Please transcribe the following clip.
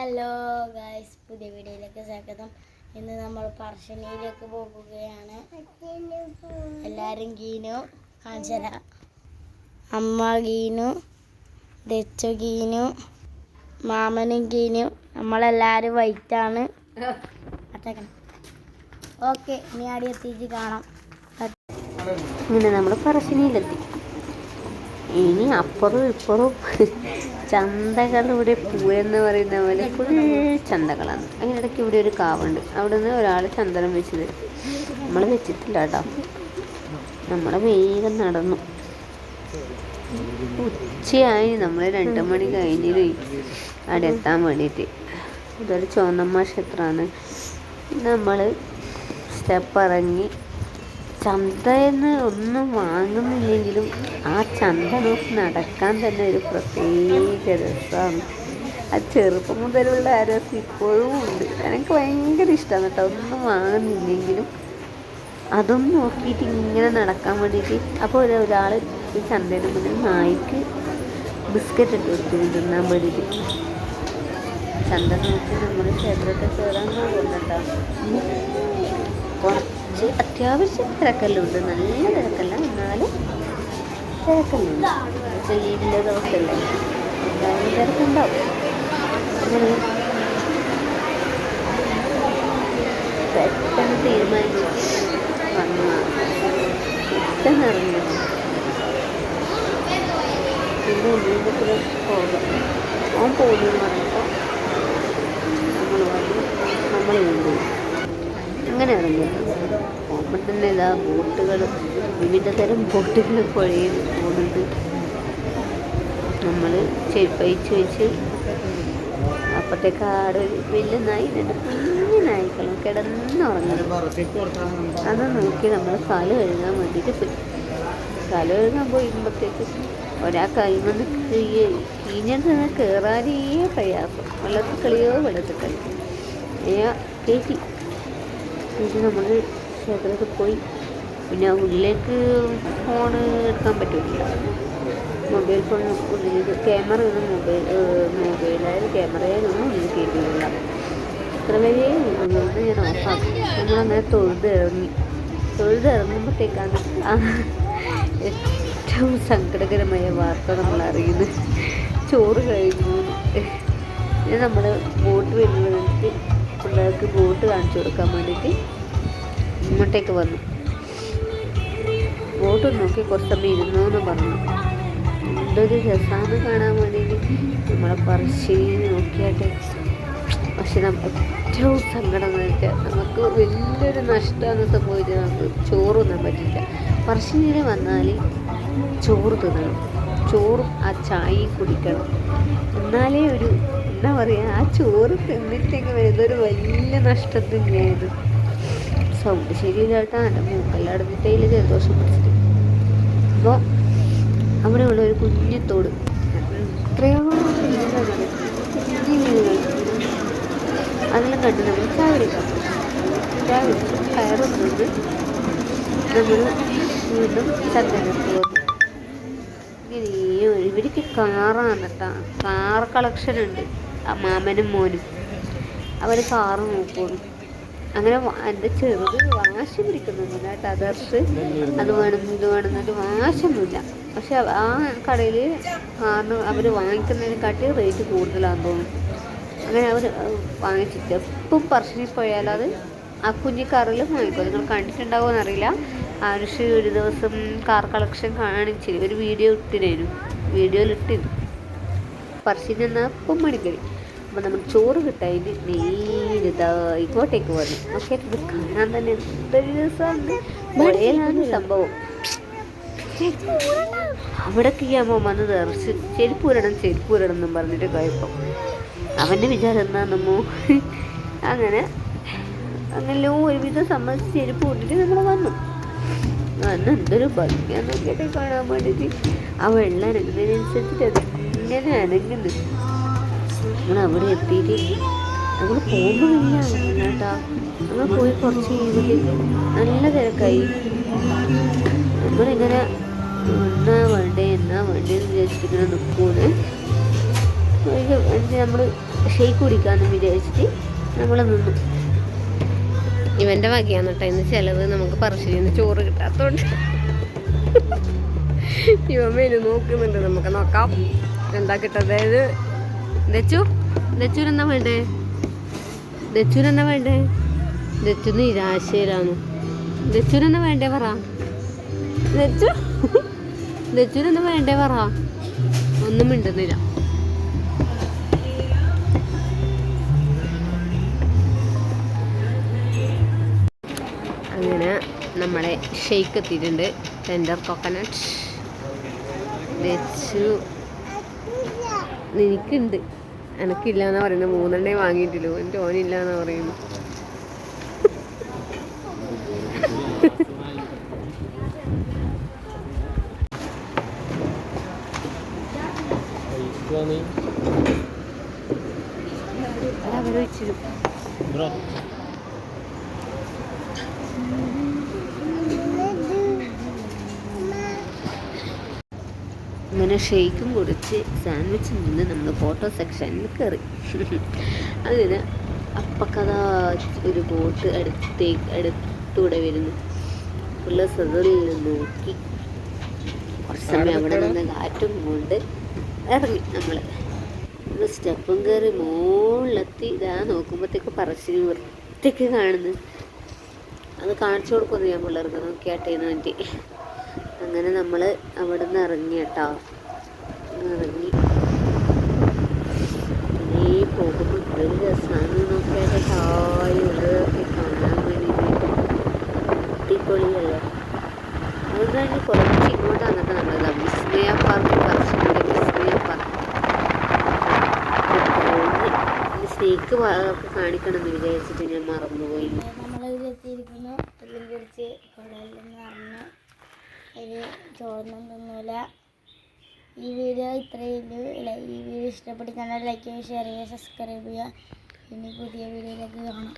Hello guys പുതിയ വീഡിയോയിലേക്ക് സ്വാഗതം. ഇന്ന് നമ്മൾ പറശ്ശനിയിലേക്ക് പോകുകയാണ്. എല്ലാവരും ഗീനു കാഞ്ചന അമ്മ ഗീനു ദച്ചു ഗീനു മാമനും ഗീനു നമ്മളെല്ലാവരും വൈറ്റാണ് ഓക്കെ ഇനി ആടി എത്തിച്ച് കാണാം. ഇങ്ങനെ നമ്മൾ പറശ്ശനിയിലെത്തി. ഇനി അപ്പുറവും ഇപ്പുറവും. ചന്തകളിവിടെ പൂവെന്ന് പറയുന്ന പോലെ ഫുൾ ചന്തകളാണ്. അതിനിടയ്ക്ക് ഇവിടെ ഒരു കാവുണ്ട്. അവിടെ നിന്ന് ഒരാൾ ചന്ദനം വെച്ചത്. നമ്മൾ വെച്ചിട്ടില്ല കേട്ടോ. നമ്മൾ വേഗം നടന്നു. ഉച്ചയായി. നമ്മൾ രണ്ട് മണി കഴിഞ്ഞില്ലേ അവിടെ എത്താൻ വേണ്ടിയിട്ട്. ഇതൊരു ചോന്നമ്മ ക്ഷേത്രമാണ്. നമ്മൾ സ്റ്റെപ്പ് ഇറങ്ങി ചന്തയെന്ന് ഒന്നും വാങ്ങുന്നില്ലെങ്കിലും ആ ചന്ത നോക്കി നടക്കാൻ തന്നെ ഒരു പ്രത്യേക രസമാണ്. ആ ചെറുപ്പം മുതലുള്ള ആ രസം ഇപ്പോഴും ഉണ്ട്. എനിക്ക് ഭയങ്കര ഇഷ്ടമാണ് കേട്ടോ. ഒന്നും വാങ്ങുന്നില്ലെങ്കിലും അതും നോക്കിയിട്ട് ഇങ്ങനെ നടക്കാൻ വേണ്ടിയിട്ട്. അപ്പോൾ ഒരു ഒരാൾ ഈ ചന്തയുടെ മുന്നിൽ നായ്ക്ക് ബിസ്ക്കറ്റ് ഇട്ട് കൊടുത്തിരുന്നു തിന്നാൻ വേണ്ടിയിട്ട്. ചന്ത നോക്കി നമ്മൾ ക്ഷേത്രത്തിൽ കയറാൻ പോകുന്നുണ്ടോ കുറച്ച് അത്യാവശ്യം തിരക്കെല്ലാം ഉണ്ട് നല്ല തിരക്കല്ല എന്നാലും തിരക്കെല്ലാം ഉണ്ട് ലീവിന്റെ ദിവസമല്ലേ എന്തായാലും തിരക്കുണ്ടാവും. പെട്ടെന്ന് തീരുമാനിച്ചു. വന്ന പെട്ടെന്ന് ഇറങ്ങി പിന്നെ ജീവിതത്തിൽ പോകും. ഓൻ പോകുന്നു പറഞ്ഞപ്പോൾ നമ്മൾ വന്നു. നമ്മൾ അങ്ങനെ ഇറങ്ങി ഇതാ ബോട്ടുകൾ വിവിധ തരം ബോട്ടുകൾ പുഴയിൽ പോകുന്നുണ്ട്. നമ്മൾ ചെരുപ്പയച്ച് വെച്ച് അപ്പോഴത്തേക്ക് ആട് വലിയ നായി കുഞ്ഞു നായ്ക്കളും കിടന്നുറങ്ങണം അത് നോക്കി നമ്മൾ കാൽ കഴുകാൻ വേണ്ടിയിട്ട് പോയി. കാൽ കഴുകാൻ പോയിരുമ്പോഴത്തേക്ക് ഒരാൾ കൈമന്ന് കീഞ്ഞിട്ട് നിന്ന് കയറാനേ പ്രയാസം വെള്ളത്തിൽ കളിയോ വെള്ളത്തിൽ കളി കയറ്റി എന്നിട്ട് നമ്മൾ ക്ഷേത്രത്തിൽ പോയി. പിന്നെ ഉള്ളിലേക്ക് ഫോൺ എടുക്കാൻ പറ്റില്ല മൊബൈൽ ഫോൺ ഉള്ളിൽ ക്യാമറ ഒന്നും മൊബൈൽ മൊബൈലായാലും ക്യാമറയിലൊന്നും ഉള്ളിൽ കയറ്റിയില്ല ഇത്ര വലിയ ഉള്ളതുകൊണ്ട് ഞാൻ ഓഫാക്കി നമ്മളങ്ങനെ തൊഴുത് ഇറങ്ങി. തൊഴുത് ഇറങ്ങുമ്പോഴത്തേക്കാണ് ആ ഏറ്റവും സങ്കടകരമായ വാർത്ത നമ്മൾ അറിയുന്നത്. ചോറ് കഴിഞ്ഞു. പിന്നെ നമ്മൾ ബോട്ട് വരുന്നതിന് പിള്ളേർക്ക് ബോട്ട് കാണിച്ചു കൊടുക്കാൻ വേണ്ടിയിട്ട് ഇങ്ങോട്ടേക്ക് വന്നു. ബോട്ട് നോക്കി കുറച്ച് സമയം ഇരുന്നു എന്ന് പറഞ്ഞു. എന്തൊരു രസമാണ് കാണാൻ വേണ്ടിയിട്ട് നമ്മളെ പറശ്ശേരി നോക്കിയാട്ടെ. പക്ഷെ നമുക്ക് ഏറ്റവും സങ്കടം എന്ന് വെച്ചാൽ നമുക്ക് വലിയൊരു നഷ്ടമാണ് സംഭവിച്ചത് നമുക്ക് ചോറൊന്നും പറ്റില്ല പറശ്ശേരി വന്നാൽ ചോറ് തിന്നണം. ചോറും ആ ചായ കുടിക്കണം. എന്നാലേ ഒരു എന്താ പറയുക ആ ചോറ് തിന്നിട്ടേക്ക് വരുന്നൊരു വലിയ നഷ്ടത്തിന്റെയായത് സൗണ്ട് ശരിയില്ലാട്ടാ എന്റെ മൂക്കെല്ലാം അടഞ്ഞിട്ടേൽ ജലദോഷം പിടിച്ചിട്ട്. അപ്പോൾ അവിടെയുള്ള ഒരു കുഞ്ഞു തോട്. എത്രയോ മീനുകളാണ് കുഞ്ഞു മീനുകൾ അതെല്ലാം കണ്ട് നമ്മൾ ചായ കുടിക്കാം. ചായ കുടിച്ച് കയറും നിന്ന് നമ്മൾ വീണ്ടും ചന്ദനത്ത് വന്നു ഇങ്ങനെ ഇവർക്ക് കാറാണ് കേട്ടോ കാർ കളക്ഷൻ ഉണ്ട് മാമനും മോനും. അവർ കാറ് നോക്കുന്നു അങ്ങനെ എന്റെ ചെറുത് വാശി പിടിക്കുന്നൊന്നുമില്ല കേട്ടോ അതർസ് അത് വേണം ഇത് വേണം എന്നൊരു വാശൊന്നുമില്ല പക്ഷെ ആ കടയിൽ കാരണം അവർ വാങ്ങിക്കുന്നതിനെക്കാട്ടി റേറ്റ് കൂടുതലാണെന്ന് തോന്നുന്നു. അങ്ങനെ അവർ വാങ്ങിച്ചിട്ട്. എപ്പം പറശ്ശിനി പോയാലും അത് ആ കുഞ്ഞി കാറിൽ വാങ്ങിക്കും. നിങ്ങൾ കണ്ടിട്ടുണ്ടാവുമെന്ന് അറിയില്ല ആരുഷ് ഒരു ദിവസം കാർ കളക്ഷൻ കാണിച്ചിരുന്നു ഒരു വീഡിയോ ഇട്ടിരുന്നു വീഡിയോയിൽ ഇട്ടിരുന്നു പറശ്ശിനി എന്നാൽ ഇപ്പം മണിക്കരി അപ്പോൾ നമ്മൾ ചോറ് കിട്ടാതിന് നേരിതാ ഇങ്ങോട്ടേക്ക് വന്നു. ഓക്കെ ഇത് കാണാൻ തന്നെ എന്തൊരു രസമാണ്. മഴയിലാണ് സംഭവം. അവിടേക്ക് ആകുമ്പോൾ വന്ന് തെറിച്ച് ചെരുപ്പൂരണം ചെരുപ്പൂരണം എന്നും പറഞ്ഞിട്ട് കുഴപ്പം അവന്റെ വിചാരം എന്താണെന്നോ? അങ്ങനെ അങ്ങനെ ഒരുവിധം സമ്മതിച്ച് ചെരുപ്പ് കൂട്ടിട്ട് നമ്മൾ വന്നു. അന്ന് എന്തൊരു ഭംഗിയാന്ന് നോക്കിയിട്ട് കാണാൻ വേണ്ടിയിട്ട്. ആ വെള്ളം അനങ്ങുന്നതിനനുസരിച്ചിട്ട് അത് ഇങ്ങനെ അനങ്ങുന്നു. നമ്മൾ അവിടെ എത്തിയിട്ട് നമ്മൾ പോകുമ്പോഴില്ല കേട്ടാ. നമ്മൾ പോയി കുറച്ച് കഴിയുമ്പോൾ നല്ല തിരക്കായി. നമ്മളിങ്ങനെ എന്നാ വേണ്ടേ എന്നാ വേണ്ടേ എന്ന് വിചാരിച്ചിട്ടിങ്ങനെ ഇങ്ങനെ എന്നിട്ട് നമ്മൾ ഷെയ്ക്ക് കുടിക്കാമെന്ന് വിചാരിച്ചിട്ട് നമ്മൾ നിന്നു. ഇവന്റെ വകയാണ് കേട്ടോ ഇന്ന് ചിലവ് നമുക്ക് പറശ്ശേരിയിൽ നിന്ന് ചോറ് കിട്ടാത്തതുകൊണ്ട് ഇവൻ മെനു നോക്കുന്നുണ്ട് നമുക്ക് നോക്കാം. എന്താ കിട്ടുക അതായത് ദച്ചു ദച്ചൂരെന്നാ വേണ്ടേ? ദച്ചൂരെന്നാ വേണ്ടേ? ദച്ചു നിരാശയിലാണ്. ദച്ചൂരെന്നാ വേണ്ടേ പറ. ദച്ചു ദച്ചൂരെന്നാ വേണ്ടേ പറ. ഒന്നും മിണ്ടുന്നില്ല. അങ്ങനെ നമ്മളെ ഷെയ്ക്ക് എത്തിയിട്ടുണ്ട്. ടെൻഡർ കോക്കനട്ട് വെച്ചു എനിക്കുണ്ട്. എനക്കില്ല എന്നാ പറയുന്നത്. മൂന്നെണ്ണേ വാങ്ങിയിട്ടില്ലൂ എന്റെ ഓനില്ല എന്നാ പറയുന്നു അവരൊഴിച്ചു അങ്ങനെ ഷെയ്ക്കും കുടിച്ച് സാൻഡ്വിച്ചും നിന്ന് നമ്മൾ ഫോട്ടോ സെക്ഷനിൽ കയറി അതിന് അപ്പക്കഥാ ഒരു ബോട്ട് അടുത്തേക്ക് അടുത്തൂടെ വരുന്നു. ഉള്ള സദറിൽ നോക്കി. കുറച്ച് സമയം അവിടെ നിന്ന് കാറ്റും കൊണ്ട് ഇറങ്ങി നമ്മൾ സ്റ്റെപ്പും കയറി മുകളിലെത്തി ഇതാ നോക്കുമ്പോഴത്തേക്ക് പറശ്ശിനി വൃത്തിക്ക് കാണുന്നു. അത് കാണിച്ചു കൊടുക്കുന്നു ഞാൻ പിള്ളേർക്ക് നോക്കിയാട്ടേന്ന് വേണ്ടി. അങ്ങനെ നമ്മൾ അവിടെ നിന്ന് ഇറങ്ങി കേട്ടോ. ഇറങ്ങി. ഈ പോകുമ്പോൾ ഒരു രസമാണ് നോക്കിയാൽ താഴെയുള്ളതൊക്കെ കാണാൻ വേണ്ടിയിട്ട് അടിപൊളിയല്ലേ. അത് കഴിഞ്ഞ് കുറച്ച് ഇങ്ങോട്ട് വന്നിട്ട് നല്ലത്. വിസ്മയ പാർക്ക് കുറച്ചുകൂടി വിസ്മയ പാർക്ക്. സ്നേക്ക് കാണിക്കണം എന്ന് വിചാരിച്ചിട്ട് ഞാൻ മറന്നുപോയി നമ്മളിതിലെത്തിയിരിക്കുന്നു ഇതിൽ കുടിച്ച് കടലിൽ നിന്ന് പറഞ്ഞ് ഒരു ചോറിനും തിന്നൂല ഈ വീഡിയോ ഇത്രയുള്ളൂ ഈ വീഡിയോ ഇഷ്ടപ്പെട്ടിട്ടുണ്ടെങ്കിൽ ലൈക്ക് ചെയ്യുക ഷെയർ ചെയ്യുക സബ്സ്ക്രൈബ് ചെയ്യുക. ഇനി പുതിയ വീഡിയോയിലേക്ക് കാണാം.